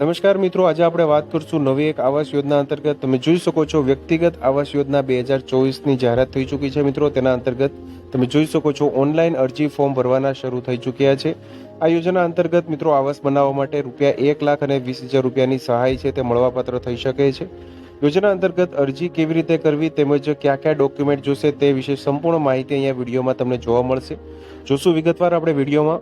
નમસ્કાર મિત્રો, આજે આપણે વાત કરશું નવી એક આવાસ યોજના અંતર્ગત. તમે જોઈ શકો છો, વ્યક્તિગત આવાસ યોજના બે હજાર ચોવીસની જાહેરાત થઈ ચૂકી છે મિત્રો. તેના અંતર્ગત તમે જોઈ શકો છો, ઓનલાઈન અરજી ફોર્મ ભરવાના શરૂ થઈ ચૂક્યા છે. આ યોજના અંતર્ગત મિત્રો, આવાસ બનાવવા માટે રૂપિયા એક લાખ અને વીસ હજાર રૂપિયાની સહાય છે, તે મળવાપાત્ર થઈ શકે છે. યોજના અંતર્ગત અરજી કેવી રીતે કરવી તેમજ કયા કયા ડોક્યુમેન્ટ જોશે તે વિશે સંપૂર્ણ માહિતી અહીંયા વિડીયોમાં તમને જોવા મળશે. જોશું વિગતવાર આપણે વિડીયોમાં.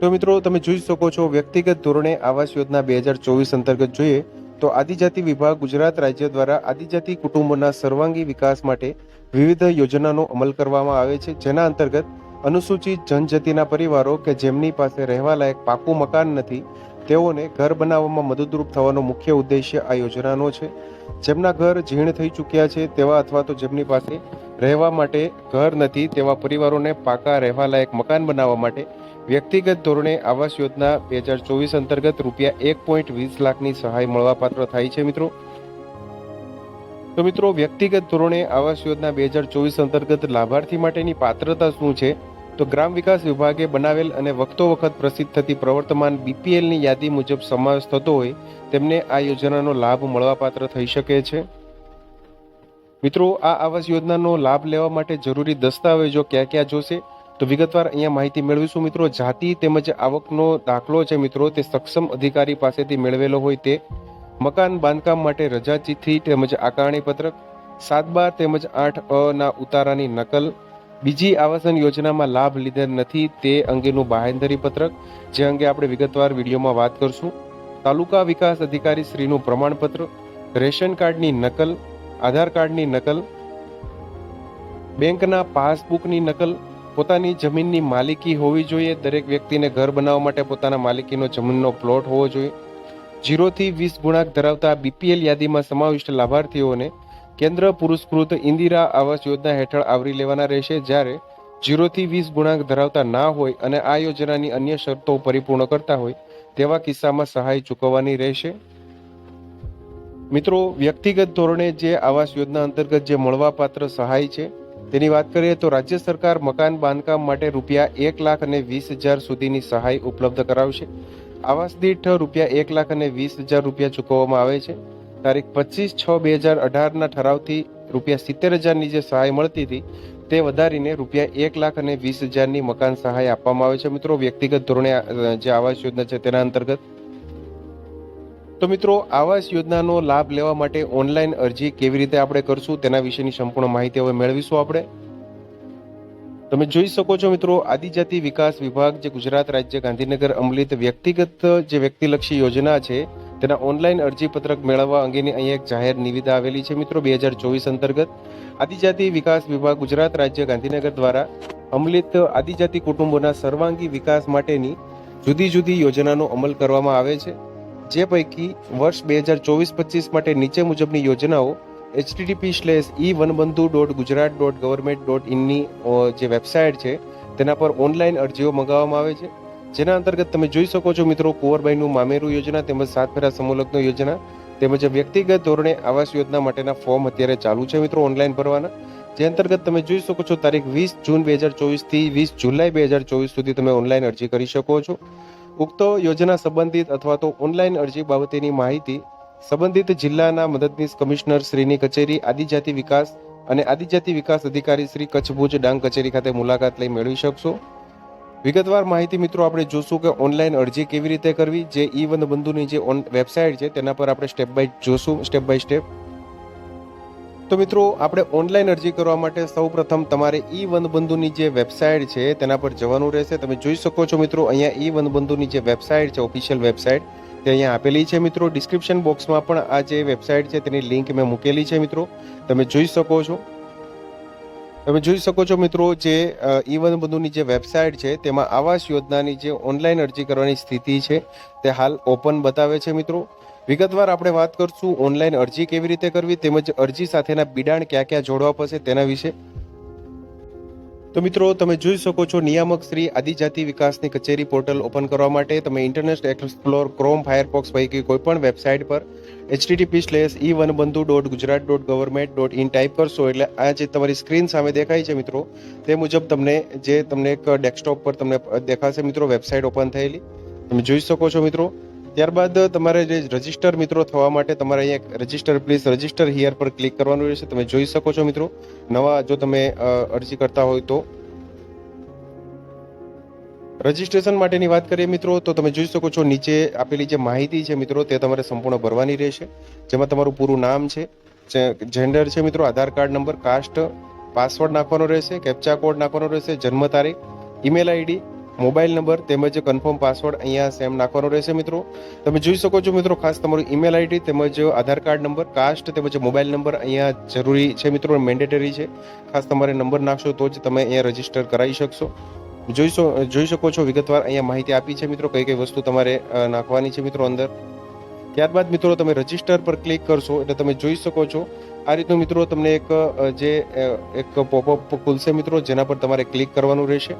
તો મિત્રો, તમે જોઈ શકો છો, વ્યક્તિગત ધોરણે આવાસ યોજના બે હજાર ચોવીસ અંતર્ગત જોઈએ તો આદિજાતિ વિભાગ ગુજરાત રાજ્ય દ્વારા આદિજાતિ કુટુંબોના સર્વાંગી વિકાસ માટે વિવિધ યોજનાનો અમલ કરવામાં આવે છે. જેના અંતર્ગત અનુસૂચિત જનજાતિના પરિવારો કે જેમની પાસે રહેવા લાયક પાકું મકાન નથી, તેઓને ઘર બનાવવામાં મદદરૂપ થવાનો મુખ્ય ઉદ્દેશ્ય આ યોજનાનો છે. જેમના ઘર જીર્ણ થઈ ચૂક્યા છે તેવા અથવા તો જેમની પાસે રહેવા માટે ઘર નથી, તેવા પરિવારોને પાકા રહેવા લાયક મકાન બનાવવા માટે વ્યક્તિગત ધોરણે આવાસ યોજના બે હજાર ચોવીસ અંતર્ગત રૂપિયા એક પોઈન્ટ વીસ લાખની સહાય મળવાપાત્ર થાય છે, મિત્રો. તો મિત્રો, વ્યક્તિગત ધોરણે આવાસ યોજના બે હજાર ચોવીસ અંતર્ગત લાભાર્થી માટેની પાત્રતા શું છે? તો ગ્રામ વિકાસ વિભાગે બનાવેલ અને વખતો વખત પ્રસિદ્ધ થતી પ્રવર્તમાન બીપીએલની યાદી મુજબ સમાવેશ થતો હોય, તેમને આ યોજનાનો લાભ મળવાપાત્ર થઈ શકે છે. મિત્રો, આ આવાસ યોજનાનો લાભ લેવા માટે જરૂરી દસ્તાવેજો ક્યાં ક્યાં જોશે? તો વિગતવાર અહીંયા માહિતી મેળવીશું મિત્રો. જાતિ તેમજ આવકનો દાખલો છે મિત્રો, તે સક્ષમ અધિકારી પાસેથી મેળવેલો હોય તે મકાન બાંધકામ માટે રજા ચિઠ્ઠી તેમજ આકારણી પત્રક સાત બાર તેમજ આઠ અના ઉતારાની નકલ, બીજી આવાસન યોજનામાં લાભ લીધેલ નથી તે અંગેનું બાહેંધરી પત્રક, જે અંગે આપણે વિગતવાર વિડીયોમાં વાત કરશું. તાલુકા વિકાસ અધિકારી શ્રીનું પ્રમાણપત્ર, રેશન કાર્ડની નકલ, આધાર કાર્ડની નકલ, બેંકના પાસબુકની નકલ પોતાની જમીનની માલિકી હોવી જોઈએ. દરેક વ્યક્તિને ઘર બનાવવા માટે પોતાના માલિકીનો જમીનનો પ્લોટ હોવો જોઈએ. જીરોથી વીસ ગુણાંક ધરાવતા બીપીએલ યાદીમાં સમાવિષ્ટ લાભાર્થીઓને કેન્દ્ર પુરસ્કૃત ઇન્દિરા આવાસ યોજના હેઠળ આવરી લેવાના રહેશે. જ્યારે જીરોથી વીસ ગુણાંક ધરાવતા ના હોય અને આ યોજનાની અન્ય શરતો પરિપૂર્ણ કરતા હોય, તેવા કિસ્સામાં સહાય ચૂકવવાની રહેશે. મિત્રો, વ્યક્તિગત ધોરણે જે આવાસ યોજના અંતર્ગત જે મળવાપાત્ર સહાય છે તેની વાત કરીએ તો રાજ્ય સરકાર મકાન બાંધકામ માટે રૂપિયા એક લાખ અને વીસ હજાર સુધીની સહાય ઉપલબ્ધ કરાવશે. આવાસ દીઠ રૂપિયા એક લાખ અને વીસ હજાર રૂપિયા ચૂકવવામાં આવે છે. તારીખ પચીસ છ બે હજાર અઢારના ઠરાવથી રૂપિયા સિત્તેર હજારની જે સહાય મળતી હતી, તે વધારીને રૂપિયા એક લાખ અને વીસ હજારની મકાન સહાય આપવામાં આવે છે. મિત્રો, વ્યક્તિગત ધોરણે જે આવાસ યોજના છે તેના અંતર્ગત તો મિત્રો, આવાસ યોજનાનો લાભ લેવા માટે ઓનલાઈન અરજી કેવી રીતે આપણે કરશું તેના વિશેની સંપૂર્ણ માહિતી હવે મેળવીશું આપણે. તમે જોઈ શકો છો મિત્રો, આદિજાતિ વિકાસ વિભાગ, જે ગુજરાત રાજ્ય ગાંધીનગર અમલિત વ્યક્તિગત જે વ્યક્તિલક્ષી યોજના છે, તેના ઓનલાઈન અરજી પત્રક મેળવવા અંગેની અહીંયા એક જાહેર નિવેદા આવેલી છે મિત્રો, બે હજાર ચોવીસ અંતર્ગત. આદિજાતિ વિકાસ વિભાગ ગુજરાત રાજ્ય ગાંધીનગર દ્વારા અમલિત આદિજાતિ કુટુંબોના સર્વાંગી વિકાસ માટેની જુદી જુદી યોજનાનો અમલ કરવામાં આવે છે. જે પૈકી વર્ષ બે હજાર ચોવીસ પચીસ માટે નીચે મુજબની યોજનાઓ HTTP slash e Vanbandhu dot Gujarat dot government dot ઇનની જે વેબસાઇટ છે, તેના પર ઓનલાઈન અરજીઓ મંગાવવામાં આવે છે. જેના અંતર્ગત તમે જોઈ શકો છો મિત્રો કુંવરબાઈનું મામેરું યોજના તેમજ સાત ફેરા સમૂહલગ્ન યોજના તેમજ વ્યક્તિગત ધોરણે આવાસ યોજના માટેના ફોર્મ અત્યારે ચાલુ છે મિત્રો ઓનલાઈન ભરવાના. જે અંતર્ગત તમે જોઈ શકો છો, તારીખ વીસ જૂન બે હજાર ચોવીસથી વીસ જુલાઈ બે હજાર ચોવીસ સુધી તમે ઓનલાઈન અરજી કરી શકો છો. ઉક્ત યોજના સંબંધિત અથવા તો ઓનલાઈન અરજી બાબતેની માહિતી સંબંધિત જિલ્લાના મદદનીશ કમિશનર શ્રીની કચેરી, આદિજાતિ વિકાસ અને આદિજાતિ વિકાસ અધિકારી શ્રી કચ્છ ભુજ ડાંગ કચેરી ખાતે મુલાકાત લઈ મેળવી શકશો. વિગતવાર માહિતી મિત્રો આપણે જોશું કે ઓનલાઈન અરજી કેવી રીતે કરવી, જે ઈ વન બંધુની જે ઓન વેબસાઇટ છે તેના પર આપણે સ્ટેપ બાય જોશું સ્ટેપ બાય સ્ટેપ તો મિત્રો, આપણે ઓનલાઈન અરજી કરવા માટે સૌપ્રથમ તમારે ઈ વનબંધુની જે વેબસાઇટ છે, તેના પર જવાનું રહેશે. તમે જોઈ શકો છો મિત્રો, અહીંયા ઈ વનબંધુની જે વેબસાઇટ છે ઓફિશિયલ વેબસાઇટ તે અહીંયા આપેલી છે મિત્રો. ડિસ્ક્રિપ્શન બોક્સમાં પણ આ જે વેબસાઇટ છે, તેની લિંક મેં મૂકેલી છે મિત્રો. તમે જોઈ શકો છો. તમે જોઈ શકો છો મિત્રો જે ઈ વનબંધુની જે વેબસાઇટ છે, તેમાં આવાસ યોજનાની જે ઓનલાઈન અરજી કરવાની સ્થિતિ છે, તે હાલ ઓપન બતાવે છે મિત્રો. વિગતવાર આપણે વાત કરશું ઓનલાઈન અરજી કેવી રીતે કરવી તેમજ અરજી સાથેના બિડાણ ક્યાં ક્યાં જોડવા પડશે તેના વિશે. તો મિત્રો, તમે જોઈ શકો છો નિયામક શ્રી આદિજાતિ વિકાસની કચેરી પોર્ટલ ઓપન કરવા માટે તમે ઇન્ટરનેટ એક્સપ્લોર, ક્રોમ, ફાયરફોક્સ પૈકી કોઈ પણ વેબસાઇટ પર HTTP slash e Vanbandhu dot Gujarat dot government dot in type કરશો. એટલે આ જે તમારી સ્ક્રીન સામે દેખાય છે મિત્રો, તે મુજબ તમને જે તમને એક ડેસ્કટોપ પર તમને દેખાશે મિત્રો, વેબસાઇટ ઓપન થયેલી. તમે જોઈ શકો છો મિત્રો ત્યારબાદ તમારે જે રજિસ્ટર મિત્રો થવા માટે તમારે અહીંયા રજિસ્ટર પ્લીઝ રજિસ્ટર હિયર પર ક્લિક કરવાનું રહેશે. તમે જોઈ શકો છો મિત્રો, નવા જો તમે અરજી કરતા હોય તો. રજિસ્ટ્રેશન માટેની વાત કરીએ મિત્રો, તો તમે જોઈ શકો છો નીચે આપેલી જે માહિતી છે મિત્રો, તે તમારે સંપૂર્ણ ભરવાની રહેશે. જેમાં તમારું પૂરું નામ છે જેન્ડર છે મિત્રો, Aadhaar card number caste password નાખવાનો રહેશે કેપ્ચા કોડ નાખવાનો રહેશે, જન્મ તારીખ ઈમેલ આઈડી મોબાઈલ નંબર તેમજ કન્ફર્મ પાસવર્ડ અહીંયા સેમ નાખવાનો રહેશે મિત્રો. તમે જોઈ શકો છો મિત્રો, ખાસ તમારું ઈમેલ આઈડી તેમજ આધાર કાર્ડ નંબર કાસ્ટ તેમજ મોબાઈલ નંબર અહીંયા જરૂરી છે મિત્રો મેન્ડેટરી છે. ખાસ તમારે નંબર નાખશો તો જ તમે અહીંયા રજિસ્ટર કરાવી શકશો. જોઈશો જોઈ શકો છો, વિગતવાર અહીંયા માહિતી આપી છે મિત્રો, કઈ કઈ વસ્તુ તમારે નાખવાની છે મિત્રો અંદર. ત્યારબાદ મિત્રો, તમે રજિસ્ટર પર ક્લિક કરશો એટલે તમે જોઈ શકો છો, આ રીતનું મિત્રો તમને એક જે એક પોપઅપ ખુલશે મિત્રો, જેના પર તમારે ક્લિક કરવાનું રહેશે.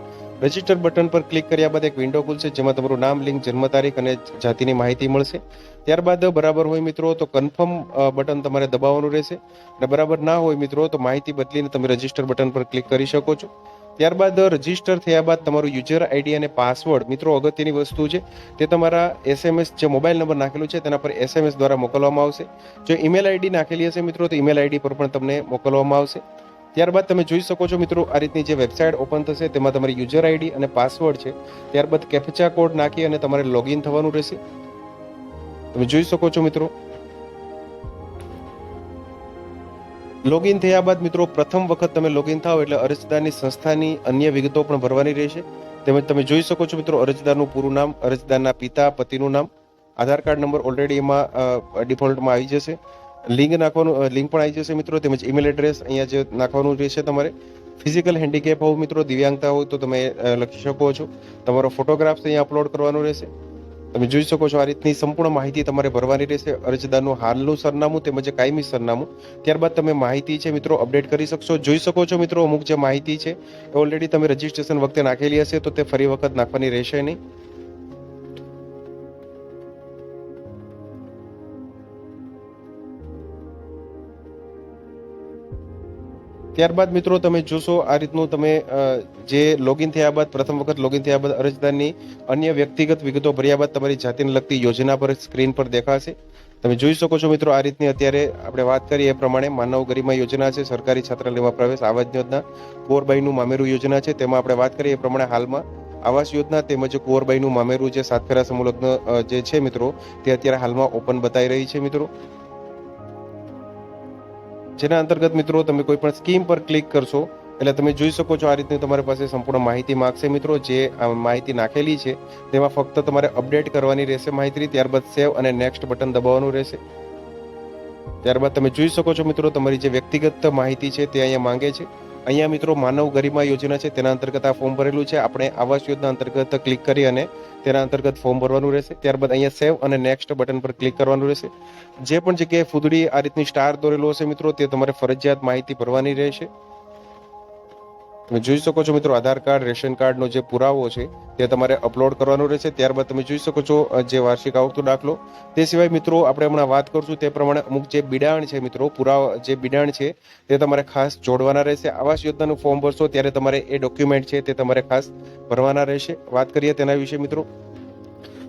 રજિસ્ટર બટન પર ક્લિક કર્યા બાદ એક વિન્ડો ખુલશે, જેમાં તમારું નામ લિંક જન્મ તારીખ અને જાતિની માહિતી મળશે. ત્યારબાદ બરાબર હોય મિત્રો તો કન્ફર્મ બટન તમારે દબાવવાનું રહેશે. અને બરાબર ના હોય મિત્રો તો માહિતી બદલીને તમે રજિસ્ટર બટન પર ક્લિક કરી શકો છો. ત્યારબાદ રજિસ્ટર થયા બાદ તમારું યુઝર આઈડી અને પાસવર્ડ મિત્રો અગત્યની વસ્તુ છે, તે તમારા એસએમએસ જે મોબાઈલ નંબર નાખેલું છે તેના પર એસએમએસ દ્વારા મોકલવામાં આવશે. જો ઈમેલ આઈડી નાખેલી હશે મિત્રો તો ઈમેલ આઈડી પર પણ તમને મોકલવામાં આવશે. ત્યારબાદ તમે જોઈ શકો છો મિત્રો, આ રીતની જે વેબસાઇટ ઓપન થશે, તેમાં તમારી યુઝર આઈડી અને પાસવર્ડ છે. ત્યારબાદ કેપ્ચા કોડ નાખી અને તમારે લોગિન થવાનું રહેશે. તમે જોઈ શકો છો મિત્રો. લોગિન થયા બાદ મિત્રો, પ્રથમ વખત તમે લોગિન થાઓ એટલે અરજદારની સંસ્થાની અન્ય વિગતો પણ ભરવાની રહેશે. તેમજ તમે જોઈ શકો છો મિત્રો, અરજદારનું પૂરું નામ, અરજદારના પિતા, પતિનું નામ, આધાર કાર્ડ નંબર ઓલરેડી એમાં ડિફોલ્ટમાં આવી જશે. લિંક નાખવાનું લિંક પણ આવી જશે મિત્રો. તેમજ ઈમેલ એડ્રેસ અહીંયા જે નાખવાનું રહેશે તમારે ફિઝિકલ હેન્ડીકેપ હોવ મિત્રો, દિવ્યાંગતા હોય તો તમે લખી શકો છો. તમારો ફોટોગ્રાફ્સ અહીંયા અપલોડ કરવાનો રહેશે. તમે જોઈ શકો છો આ રીતની સંપૂર્ણ માહિતી તમારે ભરવાની રહેશે. અરજદારનું હાલનું સરનામું તેમજ કાયમી સરનામું. ત્યારબાદ તમે માહિતી છે મિત્રો અપડેટ કરી શકશો. જોઈ શકો છો મિત્રો અમુક જે માહિતી છે, એ ઓલરેડી તમે રજીસ્ટ્રેશન વખતે નાખેલી હશે, તો તે ફરી વખત નાખવાની રહેશે નહીં. ત્યારબાદ મિત્રો તમે જોશો, આ રીતનું તમે જે લોગિન થયા બાદ, પ્રથમ વખત લોગિન થયા બાદ અરજદારની અન્ય વ્યક્તિગત વિગતો ભર્યા બાદ તમારી જાતિને લગતી યોજના પર સ્ક્રીન પર દેખાશે. તમે જોઈ શકો છો મિત્રો, આ રીતની અત્યારે આપણે વાત કરીએ એ પ્રમાણે માનવ ગરિમા યોજના છે, સરકારી છાત્રાલયમાં પ્રવેશ, આવાસ યોજના કુંવરબાઈનું મામેરું યોજના છે, તેમાં આપણે વાત કરીએ એ પ્રમાણે હાલમાં આવાસ યોજના તેમજ કુંવરબાઈનું મામેરું જે સાતફેરા સમૂહલગ્ન જે છે મિત્રો, તે અત્યારે હાલમાં ઓપન બતાવી રહી છે મિત્રો. જેના અંતર્ગત મિત્રો તમે કોઈ પણ સ્કીમ પર ક્લિક કરશો, એટલે તમે જોઈ શકો છો આ રીતની તમારી પાસે સંપૂર્ણ માહિતી માગશે મિત્રો, જે આ માહિતી નાખેલી છે. તેમાં ફક્ત તમારે અપડેટ કરવાની રહેશે માહિતી, ત્યારબાદ સેવ અને નેક્સ્ટ બટન દબાવવાનું રહેશે. ત્યારબાદ તમે જોઈ શકો છો મિત્રો, તમારી જે વ્યક્તિગત માહિતી છે તે અહીંયા માંગે છે. અહીંયા મિત્રો માનવ ગરિમા યોજના છે, તેના અંતર્ગત આ ફોર્મ ભરેલું છે. આપણે આવાસ યોજના અંતર્ગત ક્લિક કરી અને તેના અંતર્ગત ફોર્મ ભરવાનું રહેશે. ત્યારબાદ અહીંયા સેવ અને નેક્સ્ટ બટન પર ક્લિક કરવાનું રહેશે. જે પણ જગ્યાએ ફૂદડી આ રીતની સ્ટાર દોરેલો હશે મિત્રો, તે તમારે ફરજિયાત માહિતી ભરવાની રહેશે. જોઈ શકો છો મિત્રો, આધાર કાર્ડ, રેશન કાર્ડનો જે પુરાવો છે, તે તમારે અપલોડ કરવાનો રહેશે. ત્યારબાદ તમે જોઈ શકો છો જે વાર્ષિક આવકનો દાખલો. તે સિવાય મિત્રો, આપણે હમણાં વાત કરશું તે પ્રમાણે અમુક જે બિડાણ છે મિત્રો, પુરાવા, જે બિડાણ છે, તે તમારે ખાસ જોડવાના રહેશે. આવાસ યોજનાનું ફોર્મ ભરશો, ત્યારે તમારે એ ડોક્યુમેન્ટ છે તે તમારે ખાસ ભરવાના રહેશે. વાત કરીએ તેના વિશે મિત્રો.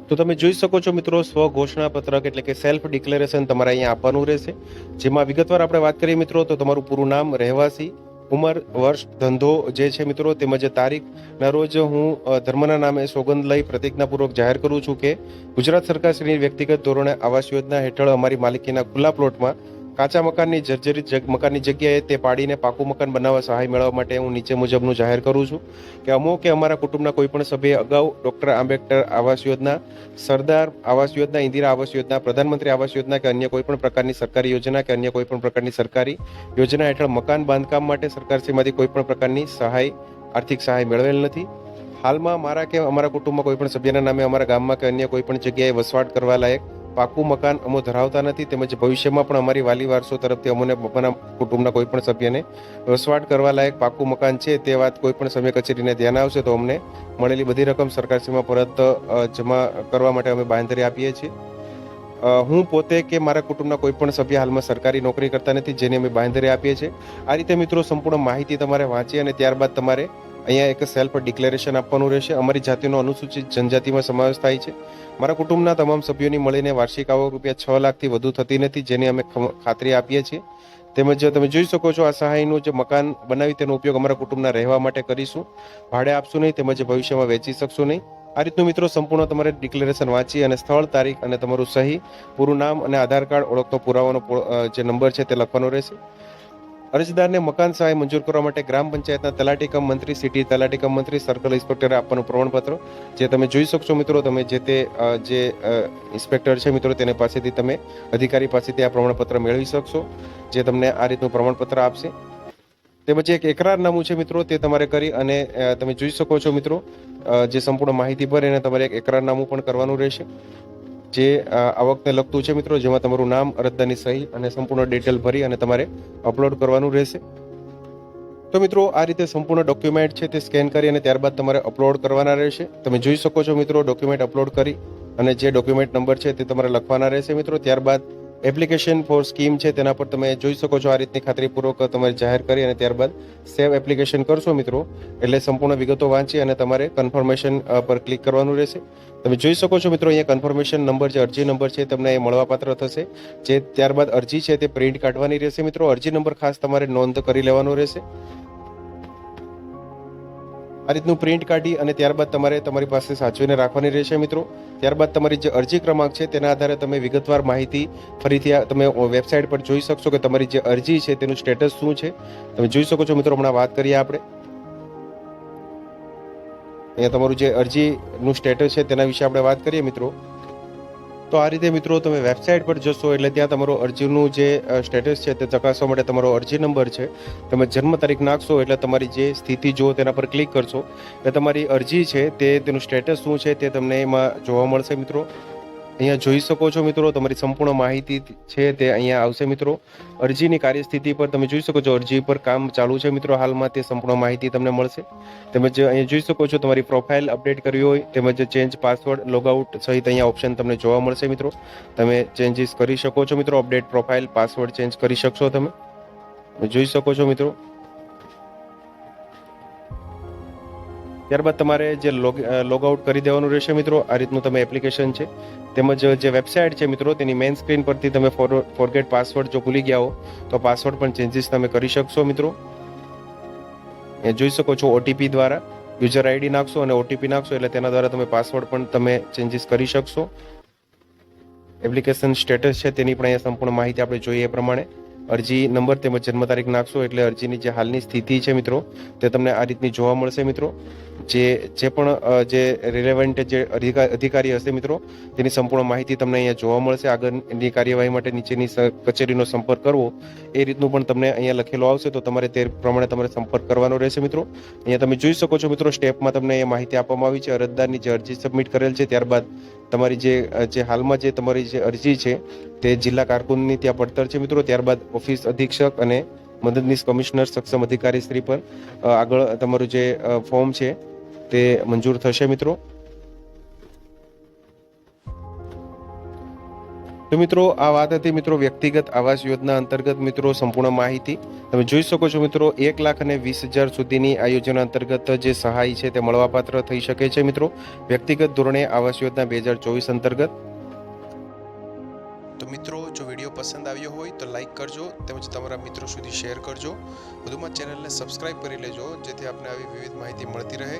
તો તમે જોઈ શકો છો મિત્રો સ્વ ઘોષણા પત્રક એટલે કે સેલ્ફ ડિક્લેરેશન તમારે અહીંયા આપવાનું રહેશે. જેમાં વિગતવાર આપણે વાત કરીએ મિત્રો, તો તમારું પૂરું નામ, રહેવાસી ઉંમર, વર્ષ, ધંધો જે છે મિત્રો તેમજ તારીખના રોજ હું ધર્મના નામે સોગંદ લઈ પ્રતિજ્ઞાપૂર્વક જાહેર કરું છું કે ગુજરાત સરકાર શ્રીની વ્યક્તિગત ધોરણે આવાસ યોજના હેઠળ અમારી માલિકીના ખુલ્લા પ્લોટમાં કાચા મકાનની જર્જરિત મકાનની જગ્યાએ તે પાડીને પાકું મકાન બનાવવા સહાય મેળવવા માટે હું નીચે મુજબનું જાહેર કરું છું કે અમો કે અમારા કુટુંબના કોઈપણ સભ્ય અગાઉ ડોક્ટર આંબેડકર આવાસ યોજના, સરદાર આવાસ યોજના, ઇન્દિરા આવાસ યોજના, પ્રધાનમંત્રી આવાસ યોજના કે અન્ય કોઈ પણ પ્રકારની સરકારી યોજના કે અન્ય કોઈપણ પ્રકારની સરકારી યોજના હેઠળ મકાન બાંધકામ માટે સરકારશ્રીમાંથી કોઈપણ પ્રકારની સહાય, આર્થિક સહાય મેળવેલ નથી. હાલમાં મારા કે અમારા કુટુંબમાં કોઈ પણ સભ્યના નામે અમારા ગામમાં કે અન્ય કોઈ પણ જગ્યાએ વસવાટ કરવા લાયક પાકું મકાન અમો ધરાવતા નથી, તેમજ ભવિષ્યમાં પણ અમારી વાલી વારસો તરફથી અમોને અમારા કુટુંબના કોઈ પણ સભ્યને વસવાટ કરવા લાયક પાકું મકાન છે, તે વાત કોઈ પણ સમય કચેરીને ધ્યાન આવશે તો અમને મળેલી બધી રકમ સરકારશ્રીમાં પરત જમા કરવા માટે અમે બાંધરી આપીએ છીએ. હું પોતે કે મારા કુટુંબના કોઈ પણ સભ્ય હાલમાં સરકારી નોકરી કરતા નથી, જેને અમે બાંહેધરી આપીએ છીએ. આ રીતે મિત્રો સંપૂર્ણ માહિતી તમારે વાંચી અને ત્યારબાદ તમારે અહીંયા એક સેલ્ફ ડિક્લેરેશન આપવાનું રહેશે. અમારી જાતિનો અનુસૂચિત જનજાતિમાં સમાવેશ થાય છે. મારા કુટુંબના તમામ સભ્યોની મળીને વાર્ષિક આવક રૂપિયા છ લાખથી વધુ થતી નથી, જેની અમે ખાતરી આપીએ છીએ. તેમજ તમે જોઈ શકો છો, આ સહાયનું જે મકાન બનાવી તેનો ઉપયોગ અમારા કુટુંબના રહેવા માટે કરીશું. ભાડે આપશું નહીં, તેમજ ભવિષ્યમાં વેચી શકશું નહીં. આ રીતનું મિત્રો સંપૂર્ણ તમારે ડિક્લેરેશન વાંચી અને સ્થળ, તારીખ અને તમારું સહી, પૂરું નામ અને આધાર કાર્ડ ઓળખતો પુરાવાનો જે નંબર છે તે લખવાનો રહેશે. અરજદારને મકાન સહાય મંજૂર કરવા માટે ગ્રામ પંચાયતના તલાટી કમ મંત્રી, સિટી તલાટી કમ મંત્રી, સર્કલ ઇન્સ્પેક્ટરે આપવાનું પ્રમાણપત્ર, જે તમે જોઈ શકશો મિત્રો, તમે જે તે જે ઇન્સ્પેક્ટર છે મિત્રો, તેને પાસેથી તમે અધિકારી પાસેથી આ પ્રમાણપત્ર મેળવી શકશો, જે તમને આ રીતનું પ્રમાણપત્ર આપશે. તેમજ એક એકરારનામું છે મિત્રો, તે તમારે કરી અને તમે જોઈ શકો છો મિત્રો જે સંપૂર્ણ માહિતી પર એને તમારે એક એકરારનામું પણ કરવાનું રહેશે. જે આવકને લગતું છે મિત્રો, જેમાં તમારું નામ, અરજદારની સહી અને સંપૂર્ણ ડિટેલ ભરી અને તમારે અપલોડ કરવાનું રહેશે. તો મિત્રો, આ રીતે સંપૂર્ણ ડોક્યુમેન્ટ છે તે સ્કેન કરી અને ત્યારબાદ તમારે અપલોડ કરવાના રહેશે. તમે જોઈ શકો છો મિત્રો ડોક્યુમેન્ટ અપલોડ કરી અને જે ડોક્યુમેન્ટ નંબર છે તે તમારે લખવાના રહેશે મિત્રો. ત્યારબાદ એપ્લિકેશન ફોર સ્કીમ છે, તેના પર તમે જોઈ શકો છો આ રીતની ખાતરીપૂર્વક તમારે જાહેર કરી અને ત્યારબાદ સેવ એપ્લિકેશન કરશો મિત્રો. એટલે સંપૂર્ણ વિગતો વાંચી અને તમારે કન્ફર્મેશન પર ક્લિક કરવાનું રહેશે. તમે જોઈ શકો છો મિત્રો, અહીંયા કન્ફર્મેશન નંબર જે અરજી નંબર છે, તમને એ મળવાપાત્ર થશે. જે ત્યારબાદ અરજી છે, તે પ્રિન્ટ કાઢવાની રહેશે મિત્રો. અરજી નંબર ખાસ તમારે નોંધ કરી લેવાનો રહેશે. આ રીતનું પ્રિન્ટ કાઢી અને ત્યારબાદ તમારે તમારી પાસે સાચવીને રાખવાની રહેશે મિત્રો. ત્યારબાદ તમારી જે અરજી ક્રમાંક છે તેના આધારે તમે વિગતવાર માહિતી ફરીથી તમે વેબસાઇટ પર જોઈ શકશો કે તમારી જે અરજી છે તેનું સ્ટેટસ શું છે. તમે જોઈ શકો છો મિત્રો, હમણાં વાત કરીએ આપણે. અહીંયા તમારું જે અરજીનું સ્ટેટસ છે તેના વિશે આપણે વાત કરીએ મિત્રો. તો આ રીતે મિત્રો તમે વેબસાઇટ પર જશો એટલે ત્યાં તમારો અરજીનું જે સ્ટેટસ છે તે ચકાસવા માટે તમારો અરજી નંબર છે. તમે જન્મ તારીખ નાખશો એટલે તમારી જે સ્થિતિ જુઓ તેના પર ક્લિક કરશો. એટલે તમારી અરજી છે તે, તેનું સ્ટેટસ શું છે તે તમને એમાં જોવા મળશે મિત્રો. અહીંયા જોઈ શકો છો મિત્રો, તમારી સંપૂર્ણ માહિતી છે તે અહીંયા આવશે મિત્રો. અરજીની કાર્યસ્થિતિ પર તમે જોઈ શકો છો, અરજી પર કામ ચાલુ છે મિત્રો. હાલમાં તે સંપૂર્ણ માહિતી તમને મળશે. તેમજ અહીંયા જોઈ શકો છો, તમારી પ્રોફાઇલ અપડેટ કરવી હોય, તેમજ ચેન્જ પાસવર્ડ લોગઆઉટ સહિત અહીંયા ઓપ્શન તમને જોવા મળશે મિત્રો. તમે ચેન્જીસ કરી શકો છો મિત્રો અપડેટ પ્રોફાઇલ પાસવર્ડ ચેન્જ કરી શકશો તમે. જોઈ શકો છો મિત્રો. ત્યારબાદ તમારે જે લોગ લોગઆઉટ કરી દેવાનું રહેશે મિત્રો, આ રીતનું તમે એપ્લિકેશન છે. તેમજ જે વેબસાઇટ છે મિત્રો, તેની મેઇન સ્ક્રીન પરથી તમે ફોરગેટ પાસવર્ડ જો ભૂલી ગયા હો, તો પાસવર્ડ પણ ચેન્જીસ તમે કરી શકશો મિત્રો. એ જોઈ શકો છો ઓટીપી દ્વારા. યુઝર આઈડી નાખશો અને ઓટીપી નાખશો, એટલે તેના દ્વારા તમે પાસવર્ડ પણ તમે ચેન્જીસ કરી શકશો. એપ્લિકેશન સ્ટેટસ છે, તેની પણ અહીંયા સંપૂર્ણ માહિતી આપણે જોઈએ એ પ્રમાણે. અરજી નંબર તેમજ જન્મ તારીખ નાખશો, એટલે અરજીની જે હાલની સ્થિતિ છે મિત્રો, તે તમને આ રીતની જોવા મળશે મિત્રો. જે જે પણ જે રિલેવન્ટ જે અધિકા- અધિકારી હશે મિત્રો, તેની સંપૂર્ણ માહિતી તમને અહીંયા જોવા મળશે. આગળની કાર્યવાહી માટે નીચેની કચેરીનો સંપર્ક કરવો, એ રીતનું પણ તમને અહીંયા લખેલો આવશે. તો તમારે તે પ્રમાણે તમારે સંપર્ક કરવાનો રહેશે મિત્રો. અહીંયા તમે જોઈ શકો છો મિત્રો, સ્ટેપમાં તમને અહીંયા માહિતી આપવામાં આવી છે. અરજદારની જે અરજી સબમિટ કરેલ છે, ત્યારબાદ તમારી જે જે હાલમાં જે તમારી જે અરજી છે, તે જિલ્લા કારકુનની ત્યાં પડતર છે મિત્રો. ત્યારબાદ ઓફિસ અધિક્ષક અને મદદનીશ કમિશનર સક્ષમ અધિકારી શ્રી પર આગળ તમારું જે ફોર્મ છે તે મંજૂર થશે, મિત્રો? તો મિત્રો, આ વાત હતી મિત્રો વ્યક્તિગત આવાસ યોજના અંતર્ગત મિત્રો સંપૂર્ણ માહિતી. તમે જોઈ શકો છો મિત્રો, એક લાખ અને વીસ હજાર સુધીની આ યોજના અંતર્ગત જે સહાય છે તે મળવાપાત્ર થઈ શકે છે મિત્રો. વ્યક્તિગત ધોરણે આવાસ યોજના બે હજાર ચોવીસ અંતર્ગત. તો મિત્રો, જો વીડિયો પસંદ આવ્યો હોય તો લાઈક કરજો, તેમજ તમારા મિત્રો સુધી શેર કરજો. વધુમાં ચેનલને સબસ્ક્રાઇબ કરી લેજો, જેથી આપને આવી વિવિધ માહિતી મળતી રહે.